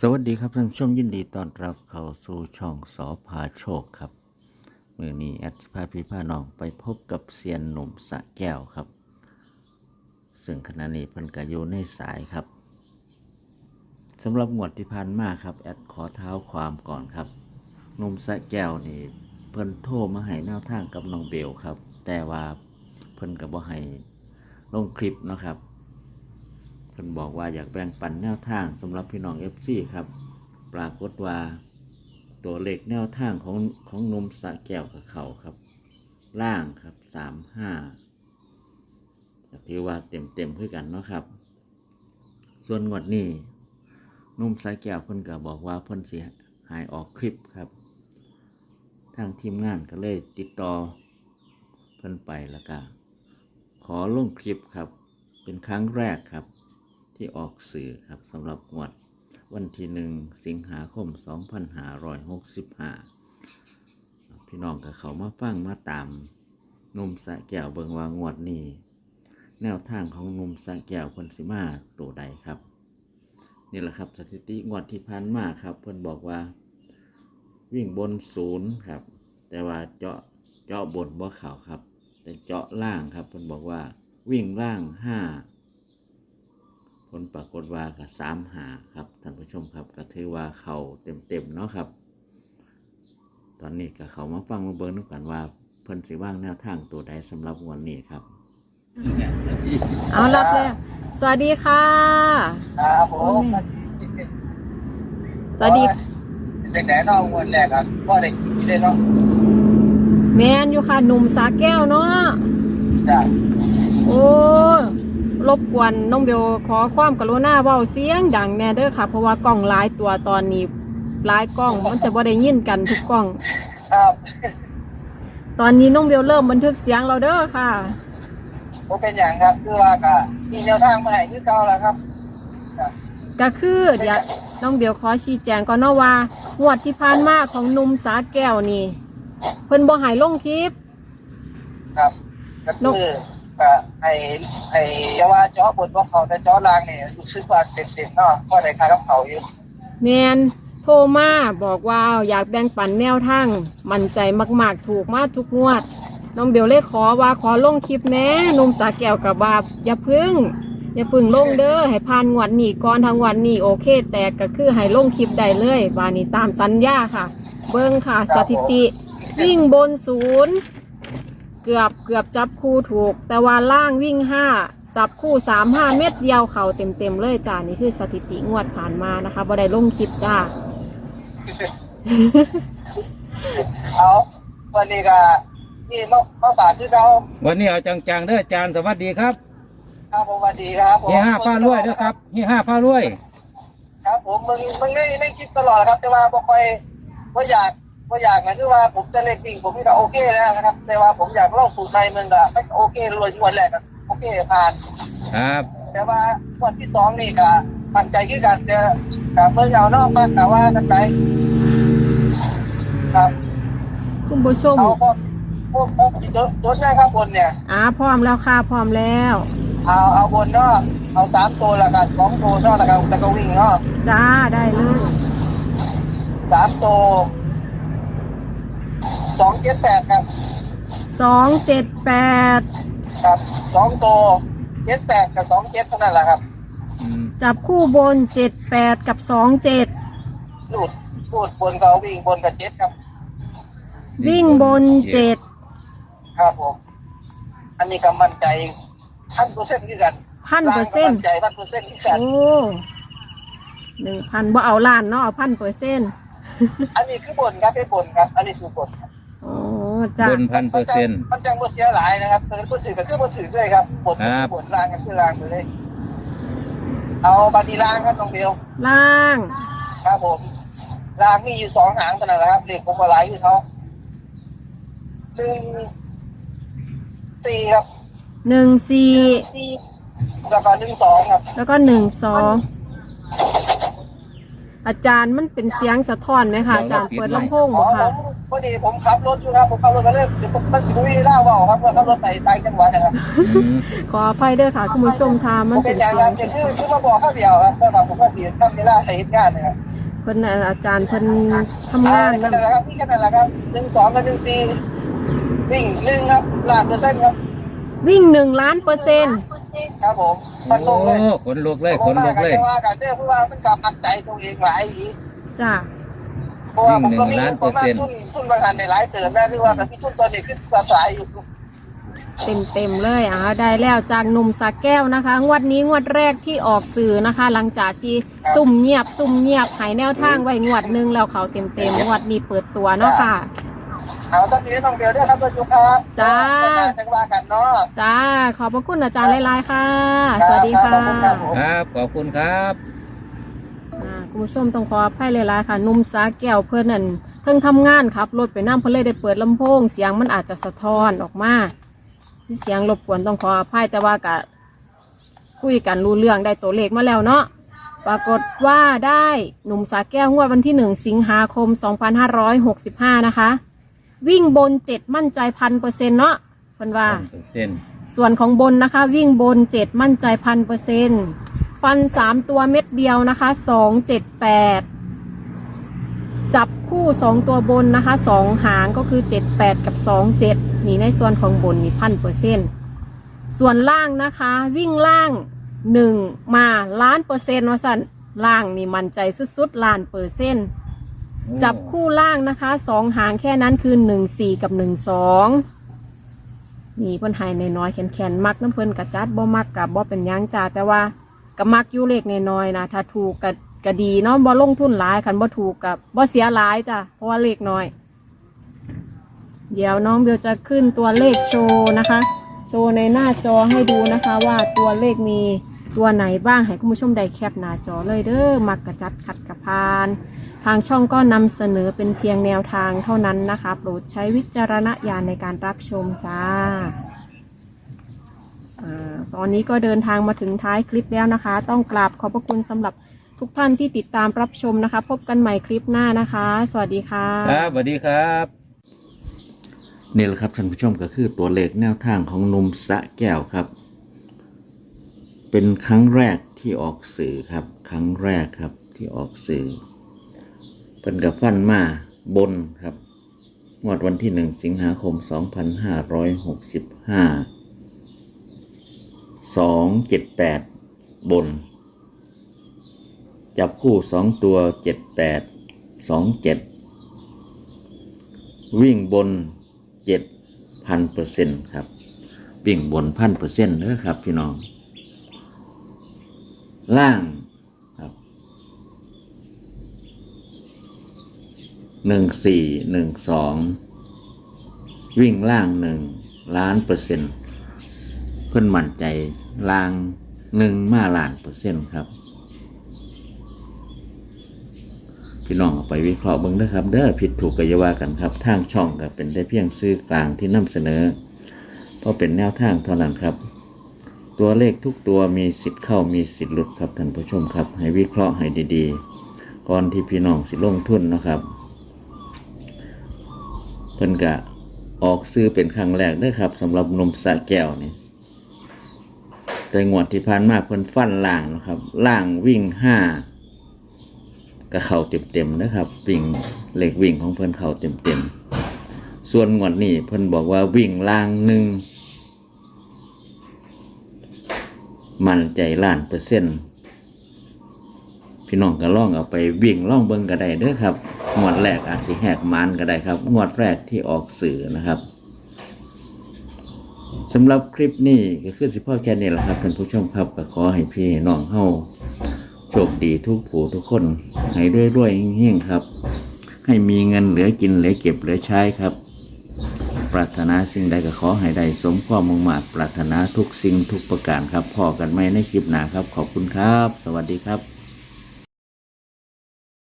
สวัสดีครับท่านผู้ชมยินดีต้อนรับเข้าสู่ช่องสอพาโชคครับมือนี้แอดพาพี่พาน้องไปพบกับเซียนหนุ่มสะแก้วครับ ซึ่งขณะนี้เพิ่นกอยู่ในสายครับสำหรับงวดที่ผ่านมาครับแอดขอเท้าความก่อนครับหนุ่มสะแก้วนี่เพิ่นโทรมาให้แนวทางกับน้องเบลครับ แต่ว่าเพิ่นก็บ่ให้ลงคลิปนะครับ เพิ่นบอกว่าอยากแบ่งปันแนวทางสำหรับพี่น้อง FC ครับ ปรากฏว่า ตัวเลขแนวทางของของนมสะแก้วกับเขาครับ ล่างครับสามห้าถือว่าเต็มเต็มๆคือกันเนาะครับ ส่วนงวดนี้นุ่มสายแก้วเพิ่นก็บอกว่าเพิ่นเสิหายออกคลิปครับ ทางทีมงานก็เลยติดต่อเพิ่นไปแล้วก็ขอลงคลิปครับ เป็นครั้งแรกครับ ที่ออกสื่อครับสำหรับงวดวันที่หนึ่งสิงหาคม 2565 พี่น้องกับเขามาฟังมาตามนุ่มสะแก้วเบิงวางวดนี้ แนวทางของนุ่มสะแก้วคนสิมาตัวใดครับ นี่แหละครับสถิติงวดที่ผ่านมาครับ เพิ่อนบอกว่า วิ่งบนศูนย์ครับ แต่ว่าเจาะเจาะบนบ่เข่าครับ แต่เจาะล่างครับ เพิ่อนบอกว่าวิ่งล่างห้า ลปรากฏว่ากับสามหาครับท่านผู้ชมครับก็ถือว่าเขาเต็มๆเนาะครับ ตอนนี้ก็เขามาฟังมาเบิ้งนึกกันว่าเพิ่นสิว่างแนวทางตัวใดสำหรับงวันนี้ครับ เอารับเลยสวัสดีค่ะ ครับผมสวัสดีเด็กไหนนอกวันแรกครับพ่อเด็กที่ได้เนาะแมนอยู่ค่ะหนุ่มสาแก้วเนาะจ้ะโอ้ รบกวนน้องเบลขอความกรุณาเว้าเสียงดังแน่เด้อค่ะ เพราะว่ากล้องหลายตัวตอนนี้หลายกล้องมันจะบ่ได้ยินกันทุกกล้อง ครับตอนนี้น้องเบลเริ่มบันทึกเสียงเราเด้อค่ะผมเป็นอย่างครับคือว่ากะมีแนวทางมาให้คือเก่าแล้วครับ ก็คือเดี๋ยวน้องเบลขอชี้แจงก่อนเนาะว่างวดที่ผ่านมาของหนุ่มสาแก้วนี่ เพิ่นบ่ใหายลงคลิปครับก็คือ กะให้ให้ยาว่าเจาะบนพวกเขาแต่เจาะล่างเนี่ยรู้สึกว่าเต็มๆเนาะพ่อได้ค่ากับเขาอยู่แมนโทรมาบอกว่าอยากแบ่งปันแนวทางมั่นใจมาก ๆ ถูกมากทุกงวด น้องเบลเลยขอว่าขอลงคลิปแน่นุ่มสาแก้วกับว่าอย่าพึ่ง อย่าพึ่งลงเด้อให้ผ่านงวดนี้ก่อนทางวันนี้โอเค แต่ก็คือให้ลงคลิปได้เลยวานี่ตามสัญญาค่ะ เบิ้งค่ะสถิติวิ่งบนศูนย์ เกือบเกือบจับคู่ถูก แต่ว่าล่างวิ่งห้าจับคู่สามห้าเม็ดเดียวเข่าเต็มเต็มๆเลยจ้านี่คือสถิติงวดผ่านมานะคะบ่ได้ลงคลิปจ้า เอาวันนี้ก็นี่มามาฝากคือเก่าวันนี้เอาจังๆเด้ออาจารย์สวัสดีครับครับผมสวัสดีครับผมเฮียห้าผ้ารวยเด้อครับเฮียห้าผ้ารวย ครับผมมึงมึงไม่ไม่คิดตลอดครับ แต่ว่าบอกไปว่าอยาก ว่าอยากนะคือว่าผมจะเล่นจริงผมก็โอเคแล้วนะครับ แต่ว่าผมอยากเล่าสูตรในมึงก็ไม่โอเครวยวันแรกก็โอเคผ่านครับ แต่ว่าวันที่สองนี่ก็มั่นใจขึ้นกันแต่แต่เมื่อเอานอกมากแต่ว่ากันไหนครับคุณผู้ชมเอาพวกพวกพวกจดจดได้ครับบนเนี่ยอ่าพร้อมแล้วค่ะพร้อมแล้ว เอาเอาบนเนาะเอาสามตัวแล้วกันสองตัวเนาะแล้วกันแล้วก็วิ่งเนาะจ้าได้เลยสามตัว สองเจ็ดแปดครับสองเจ็ดแปดครับสองตัวเจ็ดแปดกับสองเจ็ดเท่านั้นแหละครับอืมจับคู่บนเจ็ดแปดกับสองเจ็ดรูดรูดบนก็เอาวิ่งบนกับเจ็ดครับ วิ่งบนเจ็ดครับผม อันนี้ก็มั่นใจพันเปอร์เซ็นต์คือกันพันเปอร์เซ็นต์มั่นใจพันเปอร์เซ็นต์คือกัน โอ้หนึ่งพันบ่เอาล้านเนาะเอาพันเปอร์เซ็นต์อันนี้คือบนครับเป็นบนครับ อันนี้คือบนครับ โอ้จ้าบนพันเปอร์เซ็นต์มันจังบ่เสียหลายนะครับแต่บนถือก็คือบนถือด้วยครับบนครับบนล่างก็คือล่างไปเลย เอาบาดีล่างครับน้องเบลล่าง ครับผมล่างมีอยู่สองหางเท่านั้นแหละครับเด็กผมมาหลายคือเขาหนึ่งสี่ครับหนึ่งสี่สี่แล้วก็หนึ่งสองครับ แล้วก็หนึ่งสองอาจารย์มันเป็นเสียงสะท้อนไหมคะอาจารย์เปิดลำโพงอ๋บ่อค่ะผม พอดีผมขับรถอยู่ครับผมขับรถก็เลยเดี๋ยวผมมันสิมีเล่าเว่าครับเมื่อขับรถไปต่างจังหวัดนะครับอืมขออภัยเด้อค่ะคุณผู้ชมทาผมันมเป็เป็นนอย่างเสียนั้งนจะคือคือมาบอกข้าวเดียวครับแต่ว่าผมก็เสียทำเวลาใช้เหตุการณ์นะครับเพิ่นน่ะอาจารย์เพิ่นทำอ่างานนี่นำแหละครับนี่แค่นั้นแหละครับหนึ่งสองกับหนึ่งสี่วิ่งหนึ่งครับล้านเปอร์เซ็นต์ครับวิ่งหนึ่งล้านเปอร์เซ็นต์ครับผมมันตรงเลยโอ้ขนลุกเลยขนลุกเลย ผมว่ากันเด้อเพราะว่ามันกลับมัดใจตัวเองหลายอีกจ้ะ เพราะว่าผมก็มีหนึ่งล้านเปปอระร์มาณเซ็นต์ทุนทุนบางอันในหลายเติมนะที่ว่ากับพี่ทุนตอนนี้ขึ้นสายอยู่เต็มเต็มๆเลยอ่าได้แล้วจากหนุ่มสาแก้วนะคะ งวดนี้งวดแรกที่ออกสื่อนะคะ หลังจากที่ซุ่มเงียบซุ่มเงียบหายแนวทางไว้งวดหนึงแล้วเขาเต็มเต็มๆงวดนี้เปิดตัวเนาะค่ะเอาสักทีต้องเดียวด้วยครับประจุครับจ้าจังว่ากันเนาะจ้า ขอบพระคุณอาจารย์หลายๆค่ะ สวัสดีค่ะ ครับ ขอบคุณครับผม ครับขอบคุณครับอ่าคุณผู้ชมต้องขออภัยหลายๆค่ะหนุ่มสาแก้วเพื่อนนั่นเพิ่งทำงานครับรถไปน้ำเพื่อนเลยได้เปิดลำโพง เสียงมันอาจจะสะท้อนออกมาที่เสียงรบกวนต้องขออภัยแต่ว่ากะคุยกันรู้เรื่องได้ตัวเลขมาแล้วเนาะปรากฏว่าได้หนุ่มสาแก้วงวดวันที่หนึ่งสิงหาคม 2565 นะคะ วิ่งบนเจ็ดมั่นใจพันเปอร์เซ็นต์เนาะเพิ่นว่า เปอร์เซ็นต์ส่วนของบนนะคะ วิ่งบนเจ็ดมั่นใจพันเปอร์เซ็นต์ ฟันสามตัวเม็ดเดียวนะคะสองเจ็ดแปดจับคู่สองตัวบนนะคะสองหางก็คือเจ็ดแปดกับสองเจ็ดนี่ในส่วนของบนนี่พันเปอร์เซ็นต์ส่วนล่างนะคะ วิ่งล่างหนึ่งมาล้านเปอร์เซ็นต์ว่าสันล่างนี่มั่นใจสุดๆล้านเปอร์เซ็นต์จับคู่ล่างนะคะสองหางแค่นั้นคือหนึ่งสี่กับหนึ่งสองนี่เพิ่อนใหายน้อยๆแขนๆมักน้ำเพิ่อนกระจัดบ่มักกับบ่เป็นยังจ้าแต่ว่า ก็มักอยู่เลขน้อยๆนะถ้าถูกก็ก็ดีเนาะบ่ลงทุนหลายคันบ่ถูกกับบ่เสียหลายจ้ะเพราะว่าเลขน้อย เดี๋ยวน้องเบลจะขึ้นตัวเลขโชว์นะคะ โชว์ในหน้าจอให้ดูนะคะ ว่าตัวเลขมีตัวไหนบ้างให้คุณผู้ชมได้แคปหน้าจอเลยเด้อมักกระจัดขัดกระพาน ทางช่องก็นำเสนอเป็นเพียงแนวทางเท่านั้นนะคะ โปรดใช้วิจารณญาณในการรับชมจ้าอา ตอนนี้ก็เดินทางมาถึงท้ายคลิปแล้วนะคะ ต้องกราบขอบพระคุณสำหรับทุกท่านที่ติดตามรับชมนะคะ พบกันใหม่คลิปหน้านะคะ สวัสดีค่ะ ครับสวัสดีครับนี่แหละครับท่านผู้ชมก็คือตัวเลขแนวทางของหนุ่มสะแก้วครับ เป็นครั้งแรกที่ออกสื่อครับ ครั้งแรกครับที่ออกสื่อเป็นกับฟันมาบนครับงวดวันที่หนึ่งสิงหาคม 2565 278บน จับคู่สองตัว78 27วิ่งบนเจ็ดพันเปอร์เซ็นต์ครับ วิ่งบนพันเปอร์เซ็นต์เลยครับพี่น้อง ล่างครับหนึ่งสี่หนึ่งสองวิ่งล่างหนึ่งล้านเปอร์เซ็นต์ พื่นมั่นใจลางหนึ่งมาล้านเปอร์เซ็นต์ครับ พี่น้องไปวิเคราะห์เบิ่งเด้อครับ เด้อผิดถูกก็อย่าว่ากันครับ ทางช่องก็เป็นได้เพียงซื้อกลางที่นำเสนอ เพราะเป็นแนวทางเท่านั้นครับ ตัวเลขทุกตัวมีสิทธิ์เข้ามีสิทธิ์หลุดครับท่านผู้ชมครับ ให้วิเคราะห์ให้ดีๆ ก่อนที่พี่น้องสิลงทุนนะครับ เพิ่นกะออกซื้อเป็นครั้งแรกเด้อครับสำหรับนมสะแก้วนี่ แต่งวดที่ผ่านมาเพิ่นฟันล่างนะครับ ล่างวิ่งห้าก็เข่าเต็มๆนะครับวิ่งเหล็กวิ่งของเพิ่นเข่าเต็มๆส่วนงวดนี้เพิ่นบอกว่าวิ่งล่างหนึ่งมั่นใจล้านเปอร์เซ็นต์พี่น้องก็ล่องเอาไปวิ่งล่องเบิ่งก็ได้เด้อครับงวดแรกอาจสิแหกมานก็ได้ครับงวดแรกที่ออกสื่อนะครับ สำหรับคลิปนี้ก็คือสิพ่อแค่นี้แหละครับท่านผู้ชมครับก็ขอให้พี่น้องเฮาโชคดีทุกผู้ทุกคน ให้ด้วยรวยเฮงๆครับ ให้มีเงินเหลือกินเหลือเก็บเหลือใช้ครับ ปรารถนาสิ่งใดก็ขอให้ได้สมความมุ่งมา่ปรารถนาทุกสิ่งทุกประการครับพอกันไหมในคลิปหน้าครับ ขอบคุณครับ สวัสดีครับ